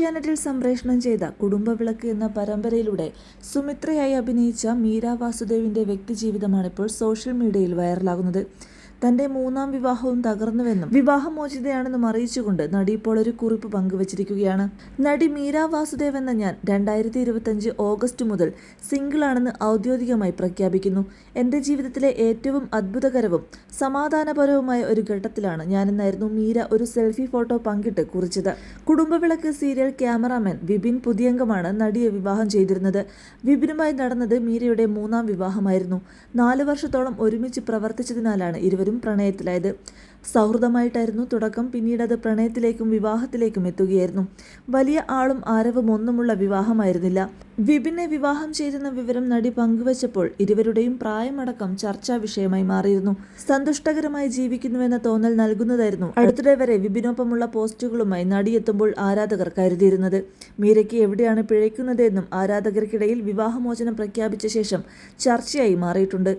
ഏഷ്യാനെറ്റിൽ സംപ്രേഷണം ചെയ്ത കുടുംബവിളക്ക് എന്ന പരമ്പരയിലൂടെ സുമിത്രയായി അഭിനയിച്ച മീര വാസുദേവിന്റെ വ്യക്തിജീവിതമാണിപ്പോൾ സോഷ്യൽ മീഡിയയിൽ വൈറലാകുന്നത്. തന്റെ മൂന്നാം വിവാഹവും തകർന്നുവെന്നും വിവാഹമോചിതയാണെന്നും അറിയിച്ചുകൊണ്ട് നടി ഇപ്പോൾ ഒരു കുറിപ്പ് പങ്കുവച്ചിരിക്കുകയാണ്. നടി മീര വാസുദേവ് എന്ന ഞാൻ രണ്ടായിരത്തി ഇരുപത്തഞ്ച് ഓഗസ്റ്റ് മുതൽ സിംഗിളാണെന്ന് ഔദ്യോഗികമായി പ്രഖ്യാപിക്കുന്നു. എന്റെ ജീവിതത്തിലെ ഏറ്റവും അത്ഭുതകരവും സമാധാനപരവുമായ ഒരു ഘട്ടത്തിലാണ് ഞാനെന്നായിരുന്നു മീര ഒരു സെൽഫി ഫോട്ടോ പങ്കിട്ട് കുറിച്ചത്. കുടുംബവിളക്ക് സീരിയൽ ക്യാമറാമാൻ വിപിൻ പുതിയംഗമാണ് നടിയെ വിവാഹം ചെയ്തിരുന്നത്. വിപിനുമായി നടന്നത് മീരയുടെ മൂന്നാം വിവാഹമായിരുന്നു. നാല് വർഷത്തോളം ഒരുമിച്ച് പ്രവർത്തിച്ചതിനാലാണ് ഇരുവരും പ്രണയത്തിലായത് സൗഹൃദമായിട്ടായിരുന്നു തുടക്കം. പിന്നീട് അത് പ്രണയത്തിലേക്കും വിവാഹത്തിലേക്കും എത്തുകയായിരുന്നു. വലിയ ആളും ആരവും ഒന്നുമുള്ള വിവാഹമായിരുന്നില്ല. വിപിനെ വിവാഹം ചെയ്തെന്ന വിവരം നടി പങ്കുവച്ചപ്പോൾ ഇരുവരുടെയും പ്രായമടക്കം ചർച്ചാ വിഷയമായി മാറിയിരുന്നു. സന്തുഷ്ടകരമായി ജീവിക്കുന്നുവെന്ന തോന്നൽ നൽകുന്നതായിരുന്നു അടുത്തിടെ വരെ വിപിനൊപ്പമുള്ള പോസ്റ്റുകളുമായി നടിയെത്തുമ്പോൾ ആരാധകർ കരുതിയിരുന്നത്. മീരയ്ക്ക് എവിടെയാണ് പിഴയ്ക്കുന്നതെന്നും ആരാധകർക്കിടയിൽ വിവാഹമോചനം പ്രഖ്യാപിച്ച ശേഷം ചർച്ചയായി മാറിയിട്ടുണ്ട്.